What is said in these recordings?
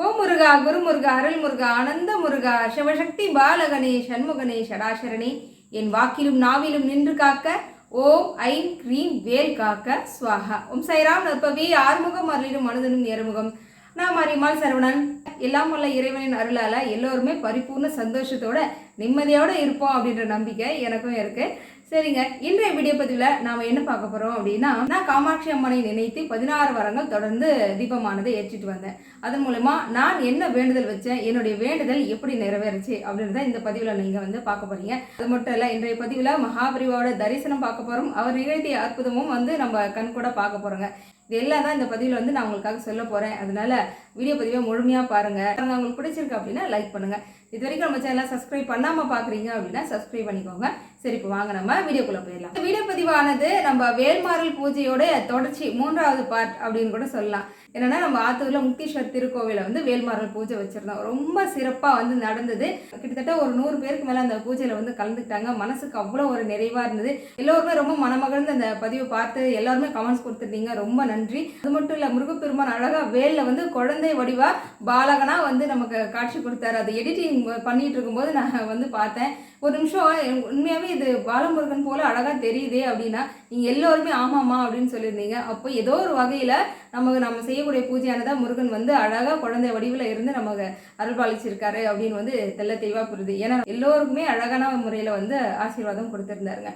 ஓ முருகா குருமுருகா அருள் முருகா ஆனந்த முருகா சிவசக்தி பாலகணே சண்முகனே ஷடாசரணே என் வாக்கிலும் நாவிலும் நின்று காக்க ஓம் I'm cream வேல் காக்க ஸ்வாகா ஓம் சைராம் நற்பவே ஆறுமுகம் அருளிடும் மனதனும் ஏறுமுகம் நான் மரிமால் சரவணன் எல்லாம் உள்ள இறைவனின் அருளால எல்லோருமே பரிபூர்ண சந்தோஷத்தோட நிம்மதியோடு இருப்போம் அப்படின்ற நம்பிக்கை எனக்கும் இருக்குது சரிங்க. இன்றைய வீடியோ பதிவில் நாம் என்ன பார்க்க போகிறோம் அப்படின்னா நான் காமாட்சி அம்மனை நினைத்து பதினாறு வாரங்கள் தொடர்ந்து தீபமானதை ஏற்றிட்டு வந்தேன். அதன் மூலமா நான் என்ன வேண்டுதல் வச்சேன் என்னுடைய வேண்டுதல் எப்படி நிறைவேறுச்சு அப்படின்றத இந்த பதிவில் நீங்கள் வந்து பார்க்க போறீங்க. அது மட்டும் இல்லை இன்றைய பதிவில் மகாபிரிவாவோட தரிசனம் பார்க்க போகிறோம் அவர் நிகழ்த்திய அற்புதமும் வந்து நம்ம கண் கூட பார்க்க போகிறோங்க இது எல்லாம் தான் இந்த பதிவில் வந்து நான் உங்களுக்காக சொல்ல போகிறேன் அதனால வீடியோ பதிவை முழுமையாக பாருங்கள் உங்களுக்கு பிடிச்சிருக்கு அப்படின்னா லைக் பண்ணுங்கள் இது வரைக்கும் நம்ம சேனலை சப்ஸ்கிரைப் பண்ணாம பார்க்குறீங்க அப்படின்னா சப்ஸ்கிரைப் பண்ணிக்கோங்க. சரி இப்போ வாங்க நம்ம வீடியோக்குள்ளே போயிடலாம். இந்த வீடியோ பதிவானது நம்ம வேல்மாறல் பூஜையோட தொடர்ச்சி மூன்றாவது பார்ட் அப்படின்னு கூட சொல்லலாம். என்னன்னா நம்ம ஆத்தூர்ல முக்தீஸ்வர் திருக்கோவில வந்து வேல்மாரல் பூஜை வச்சிருந்தோம். ரொம்ப சிறப்பா வந்து நடந்தது. கிட்டத்தட்ட ஒரு நூறு பேருக்கு மேல அந்த பூஜையில வந்து கலந்துக்கிட்டாங்க. மனசுக்கு அவ்வளோ ஒரு நிறைவா இருந்தது. எல்லோருமே ரொம்ப மனமகிழ்ந்து அந்த பதிவை பார்த்து எல்லாருமே கமெண்ட்ஸ் கொடுத்துருந்தீங்க ரொம்ப நன்றி. அது மட்டும் இல்ல முருகப்பெருமான் அழகா வேல்ல வந்து குழந்தை வடிவா பாலகனா வந்து நமக்கு காட்சி கொடுத்தாரு. அது எடிட்டிங் பண்ணிட்டு இருக்கும்போது நான் வந்து பார்த்தேன். ஒரு நிமிஷம் உண்மையாகவே இது பாலமுருகன் போல் அழகாக தெரியுதே அப்படின்னா நீங்கள் எல்லோருமே ஆமாம்மா அப்படின்னு சொல்லியிருந்தீங்க. அப்போ ஏதோ ஒரு வகையில் நமக்கு நம்ம செய்யக்கூடிய பூஜையானதா முருகன் வந்து அழகாக குழந்தை வடிவில் இருந்து நமக்கு அருள்பாலிச்சிருக்காரு அப்படின்னு வந்து தெள்ள தெளிவாக புரியுது. ஏன்னா எல்லோருக்குமே அழகான முறையில் வந்து ஆசீர்வாதம் கொடுத்துருந்தாருங்க.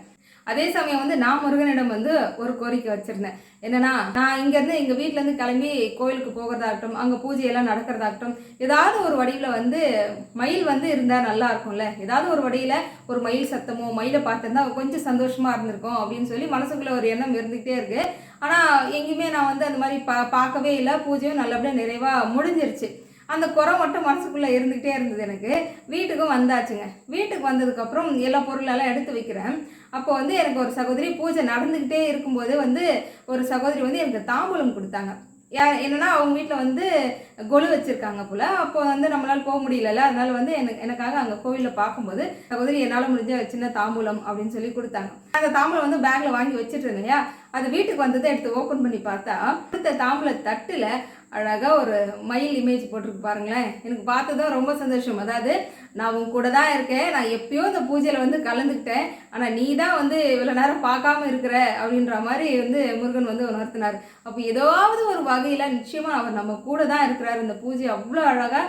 அதே சமயம் வந்து நான் முருகனிடம் வந்து ஒரு கோரிக்கை வச்சிருந்தேன். என்னன்னா நான் இங்கேருந்து எங்கள் வீட்டிலேருந்து இருந்து கிளம்பி கோயிலுக்கு போகிறதாகட்டும் அங்கே பூஜையெல்லாம் நடக்கிறதாகட்டும் ஏதாவது ஒரு வடிவில் வந்து மயில் வந்து இருந்தால் நல்லா இருக்கும்ல. ஏதாவது ஒரு வடியில் ஒரு மயில் சத்தமோ மயிலை பார்த்திருந்தா கொஞ்சம் சந்தோஷமாக இருந்திருக்கும் அப்படின்னு சொல்லி மனசுக்குள்ளே ஒரு எண்ணம் இருந்துகிட்டே இருக்கு. ஆனால் எங்கேயுமே நான் வந்து அந்த மாதிரி பா பார்க்கவே இல்லை. பூஜையும் நல்லபடியாக நிறைவாக முடிஞ்சிருச்சு. அந்த குறை மட்டும் மனசுக்குள்ளே இருந்துக்கிட்டே இருந்தது எனக்கு. வீட்டுக்கும் வந்தாச்சுங்க. வீட்டுக்கு வந்ததுக்கப்புறம் எல்லா பொருளெல்லாம் எடுத்து வைக்கிறேன். அப்போ வந்து எனக்கு ஒரு சகோதரி பூஜை நடந்துக்கிட்டே இருக்கும்போது வந்து ஒரு சகோதரி வந்து எனக்கு தாம்பூலம் கொடுத்தாங்க. என்னன்னா அவங்க வீட்டில் வந்து கொலு வச்சுருக்காங்க போல். அப்போ வந்து நம்மளால் போக முடியலல்ல. அதனால வந்து எனக்கு எனக்காக அங்கே கோவிலில் பார்க்கும்போது சகோதரி என்னால் முடிஞ்ச சின்ன தாம்பூலம் அப்படின்னு சொல்லி கொடுத்தாங்க. அந்த தாம்பூலம் வந்து பேக்கில் வாங்கி வச்சுட்டு இருந்தேன் இல்லையா? அது வீட்டுக்கு வந்ததை எடுத்து ஓப்பன் பண்ணி பார்த்தா கொடுத்த தாம்பூல தட்டில் அழகாக ஒரு மயில் இமேஜ் போட்டிருக்கு பாருங்களேன். எனக்கு பார்த்ததும் ரொம்ப சந்தோஷம். அதாவது நான் உன் கூட தான் இருக்கேன். நான் எப்பயோ இந்த பூஜையில் வந்து கலந்துக்கிட்டேன். ஆனால் நீ தான் வந்து இவ்வளோ நேரம் பார்க்காம இருக்கிற அப்படின்ற மாதிரி வந்து முருகன் வந்து உணர்த்தினார். அப்போ ஏதாவது ஒரு வகையில் நிச்சயமாக அவர் நம்ம கூட தான் இருக்கிறார். இந்த பூஜை அவ்வளோ அழகாக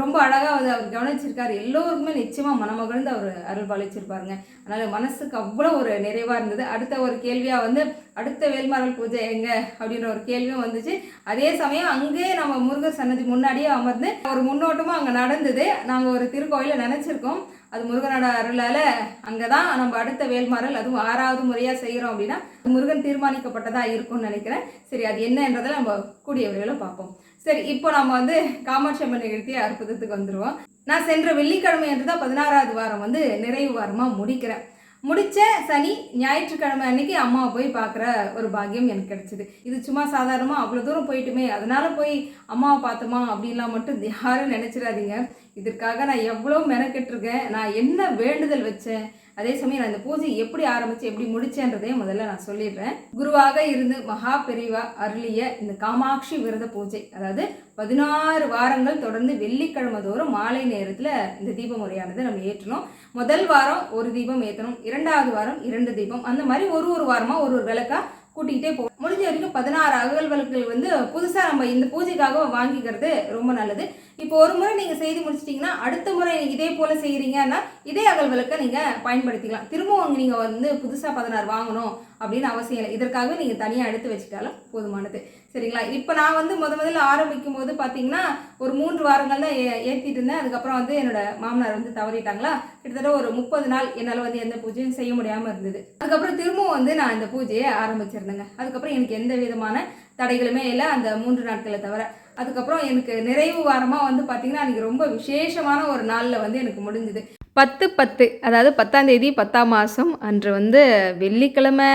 ரொம்ப அழகாக வந்து அவர் கவனிச்சிருக்காரு. எல்லோருக்குமே நிச்சயமாக மனமகிழ்ந்து அவர் அருள் பாலிச்சிருப்பாருங்க. அதனால் மனசுக்கு அவ்வளோ ஒரு நிறைவாக இருந்தது. அடுத்த ஒரு கேள்வியாக வந்து அடுத்த வேல்மாரல் பூஜை எங்கே அப்படின்ற ஒரு கேள்வியும் வந்துச்சு. அதே சமயம் அங்கே நம்ம முருகர் சன்னதி முன்னாடியே அமர்ந்து ஒரு முன்னோட்டமும் அங்கே நடந்தது. நாங்கள் ஒரு திருக்கோயிலை நினச்சிருக்கோம். அது முருகனோட அருளால் அங்கே தான் நம்ம அடுத்த வேல்மாறல் அதுவும் ஆறாவது முறையாக செய்கிறோம் அப்படின்னா முருகன் தீர்மானிக்கப்பட்டதாக இருக்கும்னு நினைக்கிறேன். சரி அது என்னன்றதை நம்ம கூடிய விரைவில் பார்ப்போம். சரி இப்போ நம்ம வந்து காமாட்சியம்மன் நிகழ்த்திய அற்புதத்துக்கு வந்துடுவோம் நான் சென்ற வெள்ளிக்கிழமை என்று தான் பதினாறாவது வாரம் வந்து நிறைவு வாரமாக முடிக்கிறேன். முடித்த சனி ஞாயிற்றுக்கிழமை அன்னைக்கு அம்மாவை போய் பார்க்குற ஒரு பாக்கியம் எனக்கு கிடச்சிது. இது சும்மா சாதாரணமாக அவ்வளோ தூரம் போயிட்டுமே அதனால் போய் அம்மாவை பார்த்தோமா அப்படின்லாம் மட்டும் யாரும் நினச்சிடாதீங்க. இதற்காக நான் எவ்வளோ மெனக்கெட்டிருக்கேன் நான் என்ன வேண்டுதல் வச்சேன் அதே சமயம் நான் இந்த பூஜை எப்படி ஆரம்பிச்சு எப்படி முடிச்சேன்றதையும் முதல்ல நான் சொல்லிடுறேன். குருவாக இருந்து மகா பெரிவா அருளிய இந்த காமாட்சி விரத பூஜை அதாவது பதினாறு வாரங்கள் தொடர்ந்து வெள்ளிக்கிழமை தோறும் மாலை நேரத்தில் இந்த தீப முறையானது நம்ம ஏற்றணும். முதல் வாரம் ஒரு தீபம் ஏற்றணும் இரண்டாவது வாரம் இரண்டு தீபம் அந்த மாதிரி ஒரு ஒரு வாரமாக ஒரு ஒரு விளக்கா கூட்டிகிட்டே போவோம் முடிஞ்ச வரைக்கும் பதினாறு அகல் விளக்குகள் வந்து புதுசாக நம்ம இந்த பூஜைக்காக வாங்கிக்கிறது ரொம்ப நல்லது. இப்போ ஒரு முறை நீங்கள் செய்து முடிச்சிட்டிங்கன்னா அடுத்த முறை இதே போல் செய்கிறீங்கன்னா இதே அகல் விளக்கை நீங்கள் பயன்படுத்திக்கலாம். திரும்பவும் நீங்கள் வந்து புதுசாக பதினாறு வாங்கணும் அப்படின்னு அவசியம் இல்லை. இதற்காக நீங்கள் தனியாக எடுத்து வச்சுட்டாலும் போதுமானது. சரிங்களா? இப்போ நான் வந்து முத முதல்ல ஆரம்பிக்கும் போது பார்த்தீங்கன்னா ஒரு மூன்று வாரங்கள் தான் ஏ ஏற்றிட்டு இருந்தேன். அதுக்கப்புறம் வந்து என்னோட மாமனார் வந்து தவறிட்டாங்களா? கிட்டத்தட்ட ஒரு முப்பது நாள் என்னால் வந்து எந்த பூஜையும் செய்ய முடியாமல் இருந்தது. அதுக்கப்புறம் திரும்பவும் வந்து நான் இந்த பூஜையை ஆரம்பிச்சிருந்தேங்க. அதுக்கப்புறம் எனக்கு எந்த விதமான தடைகளுமே இல்லை அந்த மூன்று நாட்களை தவிர. அதுக்கப்புறம் எனக்கு நிறைவு வாரமாக வந்து பார்த்தீங்கன்னா எனக்கு ரொம்ப விசேஷமான ஒரு நாளில் வந்து எனக்கு முடிஞ்சுது. பத்து பத்து அதாவது பத்தாம் தேதி பத்தாம் மாதம் அன்று வந்து வெள்ளிக்கிழமை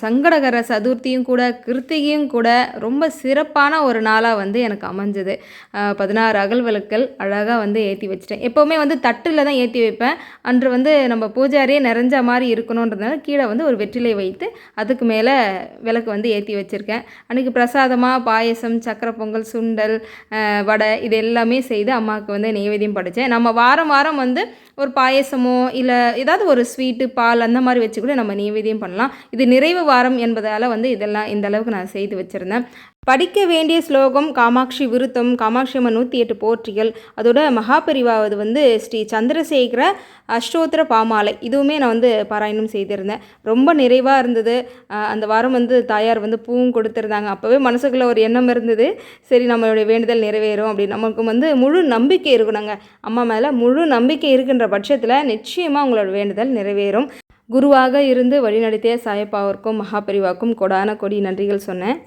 சங்கடகர சதுர்த்தியும் கூட கிருத்திகையும் கூட ரொம்ப சிறப்பான ஒரு நாளாக வந்து எனக்கு அமைஞ்சது. பதினாறு அகல் விளக்கல் அழகாக வந்து ஏற்றி வச்சிட்டேன். எப்போவுமே வந்து தட்டில் தான் ஏற்றி வைப்பேன். அன்று வந்து நம்ம பூஜாரியே நிறைஞ்ச மாதிரி இருக்கணுன்றதுனால கீழே வந்து ஒரு வெற்றிலை வைத்து அதுக்கு மேலே விளக்கு வந்து ஏற்றி வச்சுருக்கேன். அன்றைக்கி பிரசாதமாக பாயசம் சக்கரை பொங்கல் சுண்டல் வடை இது எல்லாமே செய்து அம்மாவுக்கு வந்து நெய்வேதியம் படித்தேன் நம்ம வாரம் வாரம் வந்து ஒரு பாயசமோ இல்லை ஏதாவது ஒரு ஸ்வீட்டு பால் அந்த மாதிரி வச்சு கூட நம்ம நெய்வேத்தியம் பண்ணலாம். இது நிறைவு வாரம் என்பதால் வந்து இதெல்லாம் இந்த அளவுக்கு நான் செய்து வச்சுருந்தேன். படிக்க வேண்டிய ஸ்லோகம் காமாட்சி விருத்தம் காமாட்சி அம்மன் நூற்றி எட்டு போற்றிகள். அதோட மகாபரிவாவது வந்து ஸ்ரீ சந்திரசேகர அஷ்டோத்திர பாமாலை. இதுவுமே நான் வந்து பாராயணம் செய்திருந்தேன். ரொம்ப நிறைவாக இருந்தது. அந்த வாரம் வந்து தாயார் வந்து பூவும் கொடுத்துருந்தாங்க. அப்போவே மனசுக்குள்ளே ஒரு எண்ணம் இருந்தது. சரி நம்மளுடைய வேண்டுதல் நிறைவேறும் அப்படின்னு. நமக்கு வந்து முழு நம்பிக்கை இருக்கணுங்க. அம்மா மேலே முழு நம்பிக்கை இருக்கின்ற பட்சத்தில் நிச்சயமாக உங்களோட வேண்டுதல் நிறைவேறும். குருவாக இருந்து வழிநடத்திய சாயப்பாவிற்கும் மகாபரிவாக்கும் கொடான கொடி நன்றிகள் சொன்னேன்.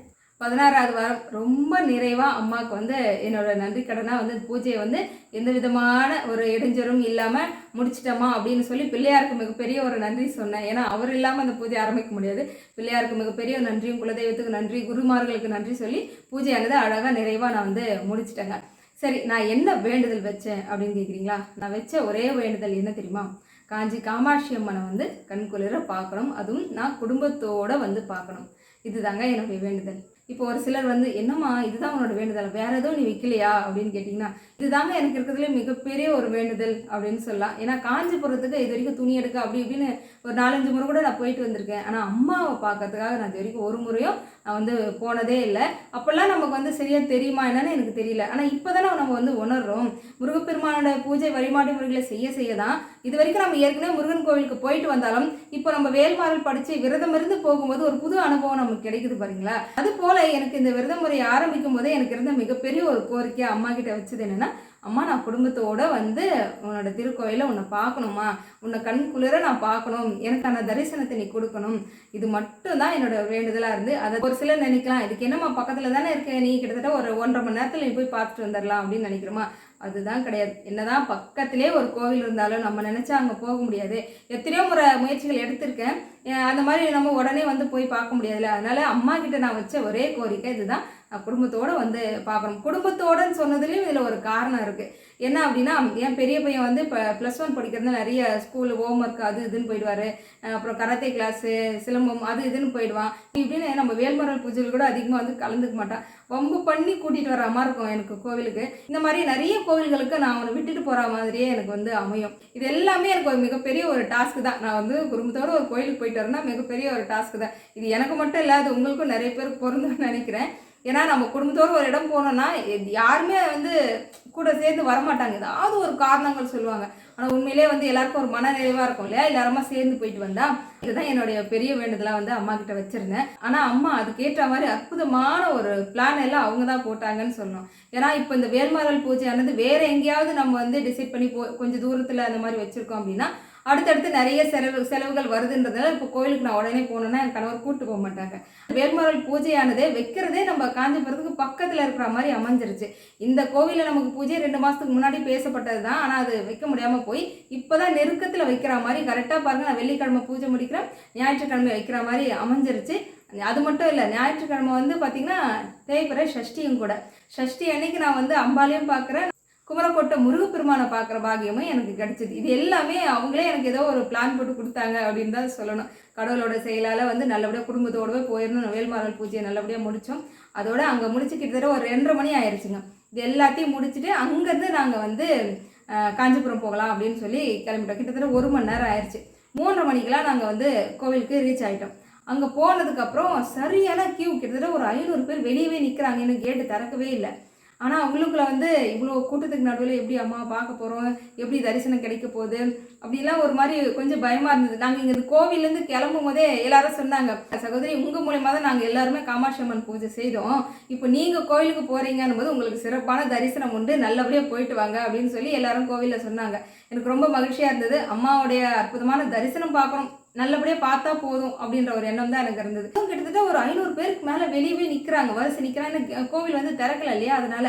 பதினாறாவது வாரம் ரொம்ப நிறைவாக அம்மாவுக்கு வந்து என்னோட நன்றி கடனாக வந்து பூஜையை வந்து எந்த விதமான ஒரு இடைஞ்சரும் இல்லாமல் முடிச்சிட்டோமா அப்படின்னு சொல்லி பிள்ளையாருக்கு மிகப்பெரிய ஒரு நன்றி சொன்னேன். ஏன்னா அவர் இல்லாமல் அந்த பூஜை ஆரம்பிக்க முடியாது. பிள்ளையாருக்கு மிகப்பெரிய நன்றியும் குலதெய்வத்துக்கு நன்றி குருமார்களுக்கு நன்றி சொல்லி பூஜையானது அழகாக நிறைவாக நான் வந்து முடிச்சிட்டேங்க. சரி நான் என்ன வேண்டுதல் வச்சேன் அப்படின்னு கேட்குறீங்களா நான் வச்ச ஒரே வேண்டுதல் என்ன தெரியுமா? காஞ்சி காமாட்சி அம்மனை வந்து கண்குளிர பார்க்கணும். அதுவும் நான் குடும்பத்தோட வந்து பார்க்கணும். இதுதாங்க என்னுடைய வேண்டுதல். இப்போ ஒரு சிலர் வந்து என்னம்மா இதுதான் உன்னோட வேண்டுதல். வேற எதுவும் நீ வைக்கலையா? அப்படின்னு கேட்டிங்கன்னா இதுதாங்க எனக்கு இருக்கிறதுலே மிகப்பெரிய ஒரு வேண்டுதல். அப்படின்னு சொல்லலாம். ஏன்னா காஞ்சிபுரத்துக்கு இது வரைக்கும் துணி எடுக்க அப்படி இப்படின்னு ஒரு நாலஞ்சு முறை கூட நான் போயிட்டு வந்திருக்கேன். ஆனால் அம்மாவை பார்க்கறதுக்காக நான் இது வரைக்கும் ஒரு முறையும் நான் வந்து போனதே இல்லை. அப்போல்லாம் நமக்கு வந்து சரியாக தெரியுமா என்னன்னு எனக்கு தெரியல. ஆனால் இப்போ தானே நம்ம வந்து உணர்றோம். முருகப்பெருமானோட பூஜை வழிபாடு முறைகளை செய்ய செய்ய தான் இது வரைக்கும் நம்ம ஏற்கனவே முருகன் கோவிலுக்கு போயிட்டு வந்தாலும் இப்போ நம்ம வேல்மாறல் படித்து விரதம் இருந்து போகும்போது ஒரு புது அனுபவம் நமக்கு கிடைக்குது பாருங்களா? அது போல எனக்கு இந்த விரத முறையை ஆரம்பிக்கும் போதே எனக்கு இருந்த மிகப்பெரிய ஒரு கோரிக்கை அம்மா கிட்ட வச்சது என்னன்னா அம்மா நான் குடும்பத்தோட வந்து உன்னோட திருக்கோயில உன்னை பார்க்கணுமா? உன்னை கண் குளிர நான் பார்க்கணும். எனக்கான தரிசனத்தை நீ கொடுக்கணும். இது மட்டும் தான் என்னோட வேண்டுதலாக இருந்து அதை ஒரு சிலர் நினைக்கலாம். இதுக்கு என்னம்மா பக்கத்தில் தானே இருக்க? நீ கிட்டத்தட்ட ஒரு ஒன்றரை மணி நேரத்தில் நீ போய் பார்த்துட்டு வந்துடலாம் அப்படின்னு நினைக்கிறோமா? அதுதான் கிடையாது. என்னதான் பக்கத்திலே ஒரு கோவில் இருந்தாலும் நம்ம நினச்சா அங்கே போக முடியாது. எத்தனையோ முறை முயற்சிகள் எடுத்திருக்கேன். அந்த மாதிரி நம்ம உடனே வந்து போய் பார்க்க முடியாதுல்ல. அதனால் அம்மா கிட்ட நான் வச்ச ஒரே கோரிக்கை இதுதான். குடும்பத்தோடு வந்து பார்க்கணும். குடும்பத்தோடன்னு சொன்னதுலேயும் இதில் ஒரு காரணம் இருக்குது என்ன அப்படின்னா என் பெரிய பையன் வந்து இப்போ ப்ளஸ் ஒன் படிக்கிறது நிறைய ஸ்கூல் ஹோம்ஒர்க் அது இதுன்னு போயிடுவார். அப்புறம் கராத்தே கிளாஸு சிலம்பம் அது இதுன்னு போயிடுவான். இப்படின்னு நம்ம வேல்மரல் பூஜைகள் கூட அதிகமாக வந்து கலந்துக்க மாட்டான். வம்பு பண்ணி கூட்டிகிட்டு வர மாதிரி இருக்கும் எனக்கு கோவிலுக்கு. இந்த மாதிரி நிறைய கோவில்களுக்கு நான் அவனை விட்டுட்டு போகிற மாதிரியே எனக்கு வந்து அமையும். இது எல்லாமே எனக்கு ஒரு மிகப்பெரிய ஒரு டாஸ்க் தான். நான் வந்து குடும்பத்தோட ஒரு கோயிலுக்கு போயிட்டு வரேன்னா மிகப்பெரிய ஒரு டாஸ்க் தான். இது எனக்கு மட்டும் இல்லை அது உங்களுக்கும் நிறைய பேருக்கு பொருந்தும்னு நினைக்கிறேன். ஏன்னா நம்ம குடும்பத்தோடு ஒரு இடம் போனோம்னா யாருமே வந்து கூட சேர்ந்து வரமாட்டாங்க. ஏதாவது ஒரு காரணங்கள் சொல்லுவாங்க. ஆனால் உண்மையிலே வந்து எல்லாருக்கும் ஒரு மன நிறைவாக இருக்கும் இல்லையா? எல்லாருமா சேர்ந்து போயிட்டு வந்தா இதுதான் என்னுடைய பெரிய வேண்டுதலாக வந்து அம்மா கிட்ட வச்சிருந்தேன். ஆனால் அம்மா அதுக்கேற்ற மாதிரி அற்புதமான ஒரு பிளான் எல்லாம் அவங்க தான் போட்டாங்கன்னு சொன்னோம் ஏன்னா இப்போ இந்த வேல்மாரல் பூஜையானது வேற எங்கேயாவது நம்ம வந்து டிசைட் பண்ணி போ கொஞ்சம் தூரத்தில் அந்த மாதிரி வச்சுருக்கோம் அப்படின்னா அடுத்தடுத்து நிறைய செலவு செலவுகள் வருதுன்றதுனால இப்போ கோயிலுக்கு நான் உடனே போனேன்னா என் கணவர் கூட்டு போக மாட்டாங்க. வேல்மாரல் பூஜையானதே வைக்கிறதே நம்ம காஞ்சிபுரத்துக்கு பக்கத்தில் இருக்கிற மாதிரி அமைஞ்சிருச்சு. இந்த கோவிலில் நமக்கு பூஜை ரெண்டு மாதத்துக்கு முன்னாடி பேசப்பட்டது தான் ஆனால் அது வைக்க முடியாமல் போய் இப்போ தான் நெருக்கத்தில் வைக்கிற மாதிரி கரெக்டாக பாருங்கள் நான் வெள்ளிக்கிழமை பூஜை முடிக்கிறேன் ஞாயிற்றுக்கிழமை வைக்கிற மாதிரி அமைஞ்சிருச்சு. அது மட்டும் இல்லை ஞாயிற்றுக்கிழமை வந்து பார்த்திங்கன்னா தேய்பிற சஷ்டியும் கூட. ஷஷ்டி அன்னைக்கு நான் வந்து அம்பாலையும் பார்க்குறேன் குமரக்கோட்டை முருகப்பெருமானை பார்க்குற பாகியமும் எனக்கு கிடைச்சிது. இது எல்லாமே அவங்களே எனக்கு ஏதோ ஒரு பிளான் போட்டு கொடுத்தாங்க அப்படின்னு தான் சொல்லணும். கடவுளோட செயலால் வந்து நல்லபடியாக குடும்பத்தோடவே போயிருந்தோம் வேல்மாரல் பூஜையை நல்லபடியாக முடித்தோம் அதோட அங்கே முடிச்சு கிட்டத்தட்ட ஒரு ரெண்டரை மணி ஆயிடுச்சுங்க இது எல்லாத்தையும் முடிச்சுட்டு அங்கேருந்து நாங்கள் வந்து காஞ்சிபுரம் போகலாம் அப்படின்னு சொல்லி கிளம்பிட்டோம். கிட்டத்தட்ட ஒரு மணி நேரம் ஆயிடுச்சு மூன்றரை மணிக்கெலாம் நாங்கள் வந்து கோவிலுக்கு ரீச் ஆகிட்டோம் அங்கே போனதுக்கப்புறம் சரியான கியூ கிட்டத்தட்ட ஒரு ஐநூறு பேர் வெளியவே நிற்கிறாங்க இன்னும் கேட்டு திறக்கவே இல்லை. ஆனால் அவங்களுக்குள்ள வந்து இவ்வளோ கூட்டத்துக்கு நடுவில் எப்படி அம்மா பார்க்க போகிறோம் எப்படி தரிசனம் கிடைக்க போகுது? அப்படிலாம் ஒரு மாதிரி கொஞ்சம் பயமாக இருந்தது. நாங்கள் இங்கே கோவிலேருந்து கிளம்பும் போதே எல்லாரும் சொன்னாங்க சகோதரி உங்கள் மூலியமாக தான் நாங்கள் எல்லாருமே காமாட்சி அம்மன் பூஜை செய்தோம். இப்போ நீங்கள் கோவிலுக்கு போகிறீங்கன்னு போது உங்களுக்கு சிறப்பான தரிசனம் உண்டு. நல்லபடியாக போயிட்டு வாங்க அப்படின்னு சொல்லி எல்லாரும் கோவிலில் சொன்னாங்க. எனக்கு ரொம்ப மகிழ்ச்சியாக இருந்தது. அம்மாவுடைய அற்புதமான தரிசனம் பார்க்குறோம். நல்லபடியாக பார்த்தா போதும் அப்படின்ற ஒரு எண்ணம் தான் எனக்கு இருந்தது. கிட்டத்தட்ட ஒரு ஐநூறு பேருக்கு மேலே வெளியவே நிற்கிறாங்க வரிசை நிற்கிறாங்க கோவில் வந்து திறக்கல இல்லையா? அதனால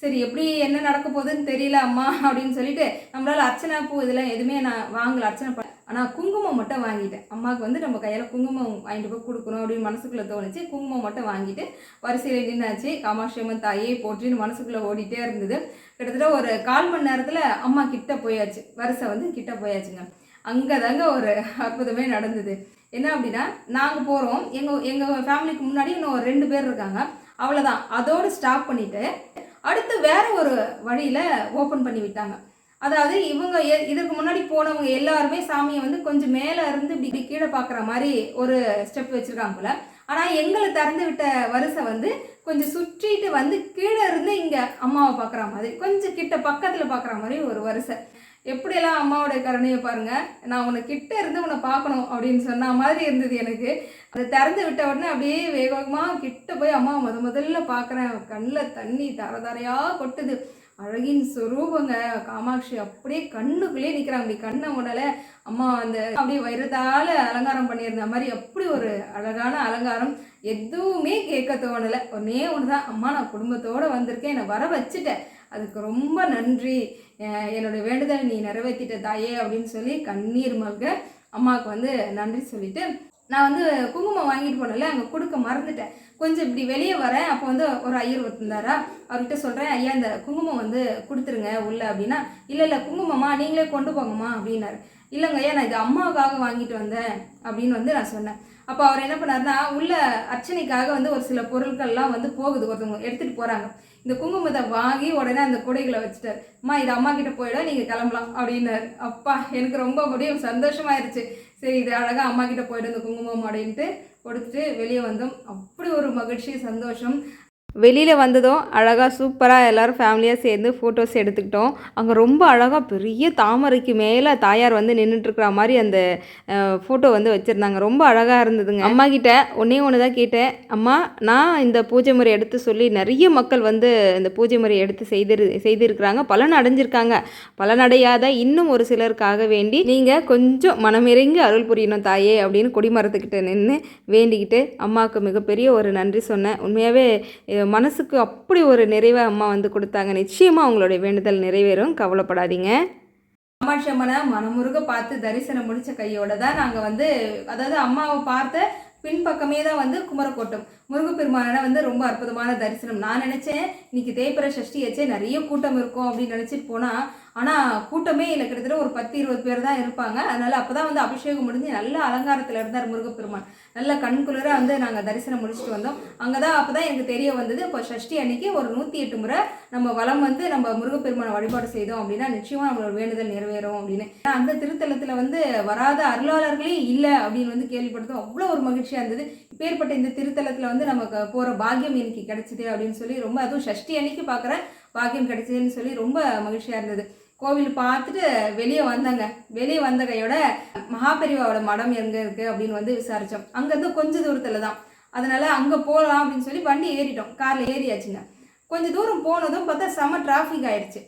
சரி எப்படி என்ன நடக்க போகுதுன்னு தெரியல அம்மா அப்படின்னு சொல்லிட்டு நம்மளால் அர்ச்சனை பூ இதெல்லாம் எதுவுமே நான் வாங்கல அர்ச்சனை பண்ண ஆனால் குங்குமம் மட்டும் வாங்கிட்டேன். அம்மாவுக்கு வந்து நம்ம கையில் குங்குமம் வாங்கிட்டு போய் கொடுக்கணும் அப்படின்னு மனசுக்குள்ளே தோணுச்சு. குங்குமம் மட்டும் வாங்கிட்டு வரிசையில் நின்னாச்சு. காமாட்சியம்மன் தாயே போற்றின்னு மனசுக்குள்ளே ஓடிட்டே இருந்தது. கிட்டத்தட்ட ஒரு கால் மணி நேரத்தில் அம்மா கிட்ட போயாச்சு. வரிசை வந்து கிட்ட போயாச்சுங்க. அங்கே தாங்க ஒரு அற்புதமே நடந்தது. என்ன அப்படின்னா நாங்கள் போகிறோம் எங்கள் எங்கள் ஃபேமிலிக்கு முன்னாடி இன்னும் ஒரு ரெண்டு பேர் இருக்காங்க. அவ்வளோதான் அதோடு ஸ்டாப் பண்ணிவிட்டு அடுத்து வேறு ஒரு வழியில் ஓப்பன் பண்ணி விட்டாங்க. அதாவது இவங்க எ- இதற்கு முன்னாடி போனவங்க எல்லாருமே சாமியை வந்து கொஞ்சம் மேலே இருந்து இப்படி கீழே பார்க்குற மாதிரி ஒரு ஸ்டெப் வச்சுருக்காங்க ஆனால் எங்களை திறந்து விட்ட வரிசை வந்து கொஞ்சம் சுற்றிட்டு வந்து கீழே இருந்து இங்கே அம்மாவை பார்க்குற மாதிரி கொஞ்சம் கிட்ட பக்கத்தில் பார்க்குற மாதிரி ஒரு வரிசை. எப்படியெல்லாம் அம்மாவோடைய கருணையை பாருங்க நான் உன்னை கிட்ட இருந்து உன்னை பார்க்கணும் அப்படின்னு சொன்ன மாதிரி இருந்தது எனக்கு. அதை திறந்து விட்ட உடனே அப்படியே வேகமாக கிட்ட போய் அம்மா முத முதல்ல பார்க்குறேன் கண்ணில் தண்ணி தர தரையாக கொட்டுது. அழகின் சொரூபங்க. காமாட்சி அப்படியே கண்ணுக்குள்ளேயே நிற்கிறாங்க அப்படி கண்ணை உடலை அம்மா அந்த அப்படியே வைரத்தால அலங்காரம் பண்ணியிருந்த மாதிரி அப்படி ஒரு அழகான அலங்காரம். எதுவுமே கேட்க தோணலை. ஒன்னே ஒன்று தான் அம்மா நான் குடும்பத்தோடு வந்திருக்கேன். என்னை வர வச்சுட்டேன் அதுக்கு ரொம்ப நன்றி. என்னோட வேண்டுதல் நீ நிறைவேற்றிட்ட தாயே அப்படின்னு சொல்லி கண்ணீர் மல்க அம்மாவுக்கு வந்து நன்றி சொல்லிட்டு நான் வந்து குங்குமம் வாங்கிட்டு போனேன்ல அங்கே கொடுக்க மறந்துட்டேன். கொஞ்சம் இப்படி வெளியே வரேன். அப்போ வந்து ஒரு ஐயர் ஒருத்தந்தாரா அவர்கிட்ட சொல்கிறேன் ஐயா இந்த குங்குமம் வந்து கொடுத்துருங்க உள்ள அப்படின்னா இல்லை இல்லை குங்குமம்மா நீங்களே கொண்டு போங்கம்மா அப்படின்னாரு. இல்லைங்க ஐயா நான் இது அம்மாவுக்காக வாங்கிட்டு வந்தேன் அப்படின்னு வந்து நான் சொன்னேன். அப்போ அவர் என்ன பண்ணாருன்னா உள்ள அர்ச்சனைக்காக வந்து ஒரு சில பொருட்கள்லாம் வந்து போகுது. ஒருத்தவங்க எடுத்துகிட்டு போகிறாங்க இந்த குங்குமத்தை வாங்கி உடனே அந்த கூடைகளை வச்சுட்டார். அம்மா இது அம்மா கிட்ட போயிடும் நீங்கள் கிளம்பலாம் அப்படின்னாரு. அப்பா எனக்கு ரொம்ப முடியும் சந்தோஷமாயிருச்சு. சரி இது அழகாக அம்மா கிட்ட போயிட்டு இந்த குங்குமம் அப்படின்ட்டு கொடுத்துட்டு வெளியே வந்தோம். அப்படி ஒரு மகிழ்ச்சி சந்தோஷம். வெளியில் வந்ததும் அழகாக சூப்பராக எல்லோரும் ஃபேமிலியாக சேர்ந்து ஃபோட்டோஸ் எடுத்துக்கிட்டோம். அங்கே ரொம்ப அழகாக பெரிய தாமரைக்கு மேலே தாயார் வந்து நின்றுட்டுருக்குற மாதிரி அந்த ஃபோட்டோ வந்து வச்சுருந்தாங்க. ரொம்ப அழகாக இருந்ததுங்க. அம்மா கிட்ட ஒன்றே ஒன்று தான் கேட்டேன். அம்மா நான் இந்த பூஜை முறை எடுத்து சொல்லி நிறைய மக்கள் வந்து இந்த பூஜை முறை எடுத்து செய்திரு செய்திருக்கிறாங்க. பலன் அடைஞ்சிருக்காங்க. பலனடையாத இன்னும் ஒரு சிலருக்காக வேண்டி நீங்கள் கொஞ்சம் மனமிறங்கி அருள் புரியணும் தாயே அப்படின்னு கொடிமரத்துக்கிட்ட நின்று வேண்டிக்கிட்டு அம்மாவுக்கு மிகப்பெரிய ஒரு நன்றி சொன்னேன். உண்மையாகவே மனசுக்கு அப்படி ஒரு நிறைவை அம்மா வந்து கொடுத்தாங்க. நிச்சயமாக அவங்களுடைய வேண்டுதல் நிறைவேறும். கவலைப்படாதீங்க. காமாட்சி அம்மனை மனமுருக பார்த்து தரிசனம் முடித்த கையோட தான் நாங்கள் வந்து அதாவது அம்மாவை பார்த்த பின்பக்கமே தான் வந்து குமரக்கோட்டம். முருகப்பெருமானை வந்து ரொம்ப அற்புதமான தரிசனம். நான் நினச்சேன் இன்னைக்கு தேய்பிர சஷ்டி வச்சே நிறைய கூட்டம் இருக்கும் அப்படின்னு நினச்சிட்டு போனால் ஆனால் கூட்டமே இல்லை. கிட்டத்தட்ட ஒரு பத்து இருபது பேர் தான் இருப்பாங்க. அதனால் அப்போ தான் வந்து அபிஷேகம் முடிஞ்சு நல்ல அலங்காரத்தில் இருந்தார் முருகப்பெருமான் நல்ல கண்குளிர வந்து நாங்கள் தரிசனம் முடிச்சுட்டு வந்தோம். அங்கே தான் அப்போ தான் எனக்கு தெரிய வந்தது இப்போ சஷ்டி அன்னைக்கு ஒரு நூற்றி எட்டு முறை நம்ம வளம் வந்து நம்ம முருகப்பெருமானை வழிபாடு செய்தோம் அப்படின்னா நிச்சயமாக நம்மளோட வேண்டுதல் நிறைவேறும் அப்படின்னு. ஏன்னா அந்த திருத்தலத்தில் வந்து வராத அருளாளர்களே இல்லை அப்படின்னு வந்து கேள்விப்பட்டதும் அவ்வளோ ஒரு மகிழ்ச்சியாக இருந்தது. இப்பேற்பட்ட இந்த திருத்தலத்தில் வந்து நமக்கு போகிற பாக்கியம் எனக்கு கிடைச்சிது அப்படின்னு சொல்லி ரொம்ப அதுவும் சஷ்டி அன்னைக்கு பார்க்குற பாக்கியம் கிடைச்சதுன்னு சொல்லி ரொம்ப மகிழ்ச்சியாக இருந்தது. கோவில் பார்த்துட்டு வெளியே வந்தாங்க. வெளியே வந்த கையோட மகாபெரிவாவோட மடம் எங்கே இருக்குது அப்படின்னு வந்து விசாரித்தோம் அங்கேருந்து கொஞ்சம் தூரத்தில் தான். அதனால் அங்கே போகலாம் அப்படின்னு சொல்லி வண்டி ஏறிட்டோம். காரில் ஏறியாச்சுங்க. கொஞ்சம் தூரம் போனதும் பார்த்தா செம டிராஃபிக் ஆயிடுச்சு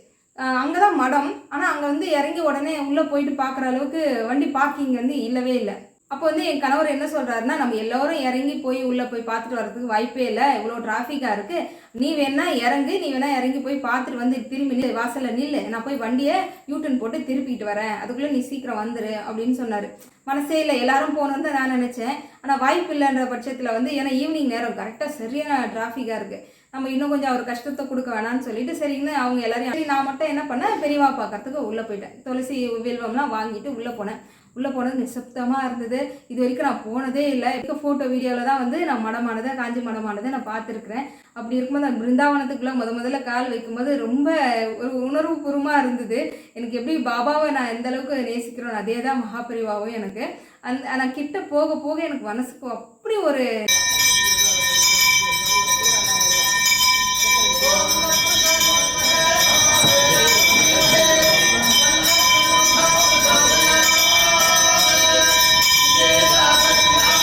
அங்கே தான் மடம். ஆனால் அங்கே வந்து இறங்கி உடனே உள்ளே போயிட்டு பார்க்குற அளவுக்கு வண்டி பார்க்கிங் வந்து இல்லவே இல்லை. அப்போ வந்து என் கணவர் என்ன சொல்கிறாருன்னா நம்ம எல்லோரும் இறங்கி போய் உள்ளே போய் பார்த்துட்டு வரதுக்கு வாய்ப்பே இல்லை. இவ்வளோ டிராஃபிக்காக இருக்குது நீ வேணா இறங்கு நீ வேணா இறங்கி போய் பார்த்துட்டு வந்து திரும்பி நில் வாசலில் நில் நான் போய் வண்டியை யூட்டன் போட்டு திருப்பிட்டு வரேன். அதுக்குள்ளே நீ சீக்கிரம் வந்துரு அப்படின்னு சொன்னார். மனசே இல்லை. எல்லாரும் போகணுன்னு தான் நான் நினச்சேன். ஆனால் வாய்ப்பு இல்லைன்ற பட்சத்தில் வந்து ஏன்னா ஈவினிங் நேரம் கரெக்டாக சரியான டிராஃபிக்காக இருக்குது நம்ம இன்னும் கொஞ்சம் அவர் கஷ்டத்தை கொடுக்க வேணாம்னு சொல்லிட்டு சரிங்கன்னு அவங்க எல்லாரையும் சரி நான் மட்டும் என்ன பண்ணேன்? பெரியவா பார்க்கறதுக்கு உள்ளே போயிட்டேன். துளசி வில்வம்லாம் வாங்கிட்டு உள்ளே போனேன். உள்ளே போனது நிசப்தமாக இருந்தது. இது வரைக்கும் நான் போனதே இல்லை. இருக்க ஃபோட்டோ வீடியோவில் தான் வந்து நான் மடமானதை காஞ்சி மடமானதை நான் பார்த்துருக்குறேன். அப்படி இருக்கும்போது அந்த பிருந்தாவனத்துக்குள்ளே முத முதல்ல கால் வைக்கும்போது ரொம்ப ஒரு உணர்வுபூர்வமாக இருந்தது. எனக்கு எப்படி பாபாவை நான் எந்த அளவுக்கு நேசிக்கிறோம் அதே தான் மகாபிரிவாவும் எனக்கு. அந்த நான் கிட்ட போக போக எனக்கு மனசுக்கு அப்படி ஒரு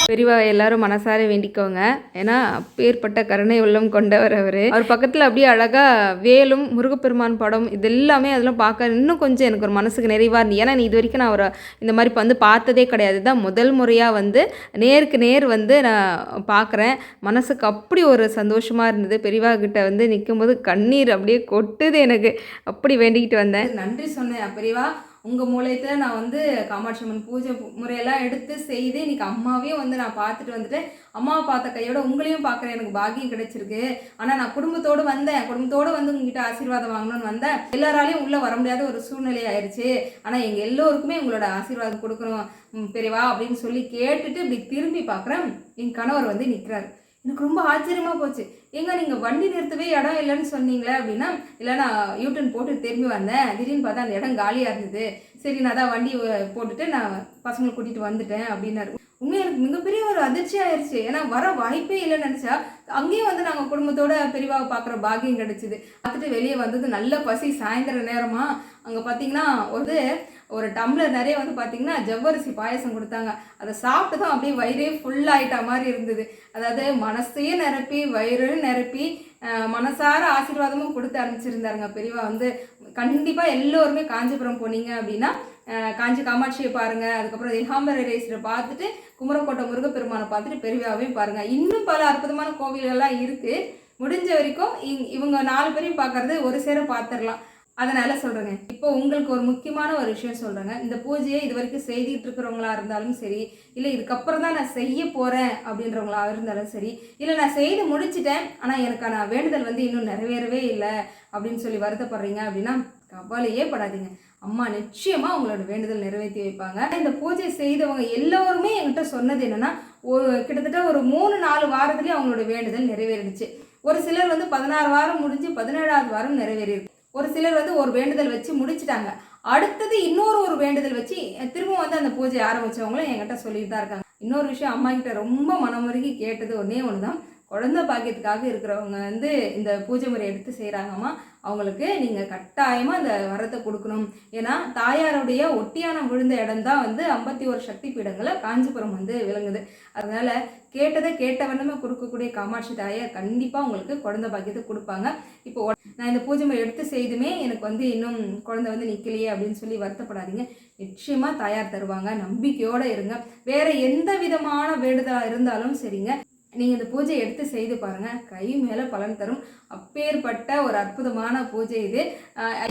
பெரியவா எல்லாரும் மனசார வேண்டிக்கோங்க. ஏன்னா அப்பேற்பட்ட கருணை உள்ளம் கொண்டவர் அவர். அவர் பக்கத்தில் அப்படியே அழகாக வேலும் முருகப்பெருமான் படம் இது எல்லாமே அதெல்லாம் பார்க்க இன்னும் கொஞ்சம் எனக்கு ஒரு மனசுக்கு நிறைவாக இருந்தது. ஏன்னா இது வரைக்கும் நான் அவரை இந்த மாதிரி வந்து பார்த்ததே கிடையாது. தான் முதல் முறையாக வந்து நேருக்கு நேர் வந்து நான் பார்க்குறேன் மனசுக்கு அப்படி ஒரு சந்தோஷமாக இருந்தது. பெரியவா கிட்ட வந்து நிற்கும்போது கண்ணீர் அப்படியே கொட்டுது எனக்கு. அப்படி வேண்டிக்கிட்டு வந்தேன். நன்றி சொன்னேன் பெரியவா. உங்கள் மூலயத்தில் நான் வந்து காமாட்சி அம்மன் பூஜை முறையெல்லாம் எடுத்து செய்து இன்னைக்கு அம்மாவையும் வந்து நான் பார்த்துட்டு வந்துட்டேன் அம்மாவை பார்த்த கையோட உங்களையும் பார்க்குறேன். எனக்கு பாக்கியம் கிடைச்சிருக்கு. ஆனால் நான் குடும்பத்தோடு வந்தேன். குடும்பத்தோடு வந்து உங்ககிட்ட ஆசீர்வாதம் வாங்கணும்னு வந்தேன். எல்லாராலையும் உள்ளே வர முடியாத ஒரு சூழ்நிலை ஆயிடுச்சு ஆனால் எங்கள் எல்லோருக்குமே உங்களோட ஆசீர்வாதம் கொடுக்கணும். பெரியவா அப்படின்னு சொல்லி கேட்டுட்டு இப்படி திரும்பி பார்க்குறேன். என் கணவர் வந்து நிற்கிறாரு எனக்கு ரொம்ப ஆச்சரியமா போச்சு. எங்க நீங்கள் வண்டி நிறுத்தவே இடம் இல்லைன்னு சொன்னீங்களே அப்படின்னா இல்லை நான் யூட்டன் போட்டு திரும்பி வந்தேன். திடீர்னு பார்த்தா அந்த இடம் காலியாக இருந்தது. சரி நான் தான் வண்டி போட்டுட்டு நான் பசங்களை கூட்டிகிட்டு வந்துட்டேன் அப்படின்னாரு. உண்மையாக எனக்கு மிகப்பெரிய ஒரு அதிர்ச்சி ஆயிடுச்சு ஏன்னா வர வாய்ப்பே இல்லைன்னு நினச்சா அங்கேயும் வந்து நாங்கள் குடும்பத்தோட பெரியவாவை பார்க்குற பாக்கியம் கிடச்சிது. பார்த்துட்டு வெளியே வந்தது நல்ல பசி. சாயந்தர நேரமாக அங்கே பார்த்தீங்கன்னா ஒரு ஒரு டம்ளர் நிறைய வந்து பார்த்தீங்கன்னா ஜவ்வரிசி பாயசம் கொடுத்தாங்க. அதை சாப்பிட்டு தான் அப்படியே வயிறே ஃபுல் ஆயிட்டா மாதிரி இருந்தது. அதாவது மனசையும் நிரப்பி வயிறையும் நிரப்பி மனசார ஆசீர்வாதமும் கொடுத்து அனுப்பிச்சிருந்தாருங்க பெரியவா வந்து. கண்டிப்பாக எல்லோருமே காஞ்சிபுரம் போனீங்க அப்படின்னா காஞ்சி காமாட்சியை பாருங்க. அதுக்கப்புறம் ஏகாம்பரேஸ்வரை பார்த்துட்டு குமரக்கோட்டை முருகப்பெருமானை பார்த்துட்டு பெரியவாவையும் பாருங்கள் இன்னும் பல அற்புதமான கோவில்கள்லாம் இருக்குது முடிஞ்ச வரைக்கும் இவங்க நாலு பேரையும் பார்க்கறது ஒரு சேர பார்த்துடலாம். அதனால் சொல்கிறேங்க இப்போ உங்களுக்கு ஒரு முக்கியமான ஒரு விஷயம் சொல்கிறேங்க இந்த பூஜையை இது வரைக்கும் செய்திட்டு இருக்கிறவங்களா இருந்தாலும் சரி இல்லை இதுக்கப்புறம் தான் நான் செய்ய போகிறேன் அப்படின்றவங்களா இருந்தாலும் சரி இல்லை நான் செய்து முடிச்சிட்டேன் ஆனால் எனக்கான வேண்டுதல் வந்து இன்னும் நிறைவேறவே இல்லை அப்படின்னு சொல்லி வருத்தப்படுறீங்க அப்படின்னா கவலையே படாதீங்க. அம்மா நிச்சயமாக உங்களோட வேண்டுதல் நிறைவேற்றி வைப்பாங்க. இந்த பூஜை செய்தவங்க எல்லோருமே என்கிட்ட சொன்னது என்னென்னா ஒரு கிட்டத்தட்ட ஒரு மூணு நாலு வாரத்துலேயே அவங்களோட வேண்டுதல் நிறைவேறிடுச்சு. ஒரு சிலர் வந்து பதினாறு வாரம் முடிஞ்சு பதினேழாவது வாரம் நிறைவேறியிருக்கு. ஒரு சிலர் வந்து ஒரு வேண்டுதல் வச்சு முடிச்சிட்டாங்க. அடுத்தது இன்னொரு ஒரு வேண்டுதல் வச்சு திரும்பவும் வந்து அந்த பூஜை ஆரம்பித்தவங்களும் என்கிட்ட சொல்லிட்டு தான் இருக்காங்க. இன்னொரு விஷயம் அம்மா கிட்ட ரொம்ப மனமுருகி கேட்டது ஒன்றே ஒன்று தான் குழந்தை பாக்கியத்துக்காக இருக்கிறவங்க வந்து இந்த பூஜை முறை எடுத்து செய்கிறாங்கம்மா அவங்களுக்கு நீங்கள் கட்டாயமாக அந்த வரத்தை கொடுக்கணும். ஏன்னா தாயாருடைய ஒட்டியானம் விழுந்த இடம் தான் வந்து ஐம்பத்தி ஒரு சக்தி பீடங்களில் காஞ்சிபுரம் வந்து விளங்குது. அதனால் கேட்டதை கேட்டவண்ணமே கொடுக்கக்கூடிய காமாட்சி தாயார் கண்டிப்பாக உங்களுக்கு குழந்தை பாக்கியத்தை கொடுப்பாங்க. இப்போ நான் இந்த பூஜை முறை எடுத்து செய்துமே எனக்கு வந்து இன்னும் குழந்தை வந்து நிற்கலையே அப்படின்னு சொல்லி வருத்தப்படாதீங்க. நிச்சயமாக தாயார் தருவாங்க. நம்பிக்கையோடு இருங்க. வேறு எந்த விதமான வேண்டுதலாக இருந்தாலும் சரிங்க. நீங்கள் இந்த பூஜை எடுத்து செய்து பாருங்கள் கை மேலே பலன் தரும். அப்பேற்பட்ட ஒரு அற்புதமான பூஜை இது.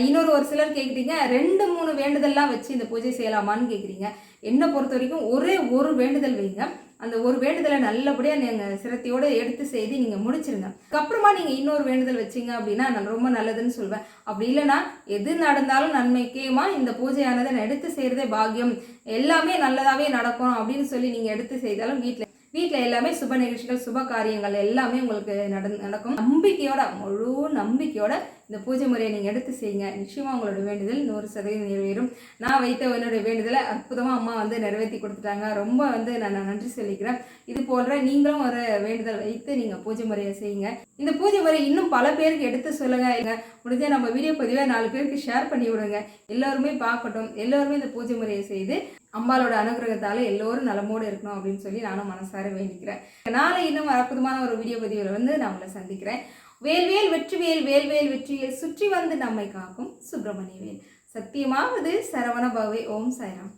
இன்னொரு ஒரு சிலர் கேட்குறீங்க ரெண்டு மூணு வேண்டுதல்லாம் வச்சு இந்த பூஜை செய்யலாமான்னு கேட்குறீங்க என்னை பொறுத்த வரைக்கும் ஒரே ஒரு வேண்டுதல் வைங்க. அந்த ஒரு வேண்டுதலை நல்லபடியாக நீங்கள் சிரத்தையோடு எடுத்து செய்து நீங்கள் முடிச்சிருங்க. அதுக்கப்புறமா நீங்கள் இன்னொரு வேண்டுதல் வச்சீங்க அப்படின்னா நான் ரொம்ப நல்லதுன்னு சொல்வேன். அப்படி இல்லைன்னா எது நடந்தாலும் நன்மைக்கேமா இந்த பூஜையானதை நான் எடுத்து செய்கிறதே பாக்கியம். எல்லாமே நல்லதாகவே நடக்கும் அப்படின்னு சொல்லி நீங்கள் எடுத்து செய்தாலும் வீட்டில் வீட்டில் எல்லாமே சுப நிகழ்ச்சிகள் சுப காரியங்கள் எல்லாமே உங்களுக்கு நட நடக்கும். நம்பிக்கையோட முழு நம்பிக்கையோட இந்த பூஜை முறையை நீங்கள் எடுத்து செய்யுங்க. நிச்சயமாக உங்களோட வேண்டுதல் நூறு சதவீதம் நிறைவேறும். நான் வைத்த என்னுடைய வேண்டுதலை அற்புதமாக அம்மா வந்து நிறைவேற்றி கொடுத்துட்டாங்க. ரொம்ப வந்து நான் நன்றி சொல்லிக்கிறேன். இது போன்ற நீங்களும் ஒரு வேண்டுதல் வைத்து நீங்கள் பூஜை முறையை செய்யுங்க. இந்த பூஜை முறை இன்னும் பல பேருக்கு எடுத்து சொல்லுங்க. முடிஞ்ச நம்ம வீடியோ பதிவை நாலு பேருக்கு ஷேர் பண்ணி விடுங்க. எல்லோருமே பார்க்கட்டும். எல்லோருமே இந்த பூஜை முறையை செய்து அம்பாலோட அனுகிரகத்தால் எல்லோரும் நலமோடு இருக்கணும் அப்படின்னு சொல்லி நானும் மனசார வேண்டிக்கிறேன். நாளை இன்னும் அற்புதமான ஒரு வீடியோ பதிவில் வந்து நான் உங்களை சந்திக்கிறேன். வேல்வேல் வெற்றிவேல் வேல்வேல் வெற்றிவேல் சுற்றி வந்து நம்மை காக்கும் சுப்பிரமணிய வேல். சத்தியமாவது சரவண பவே ஓம் சாய்ராம்.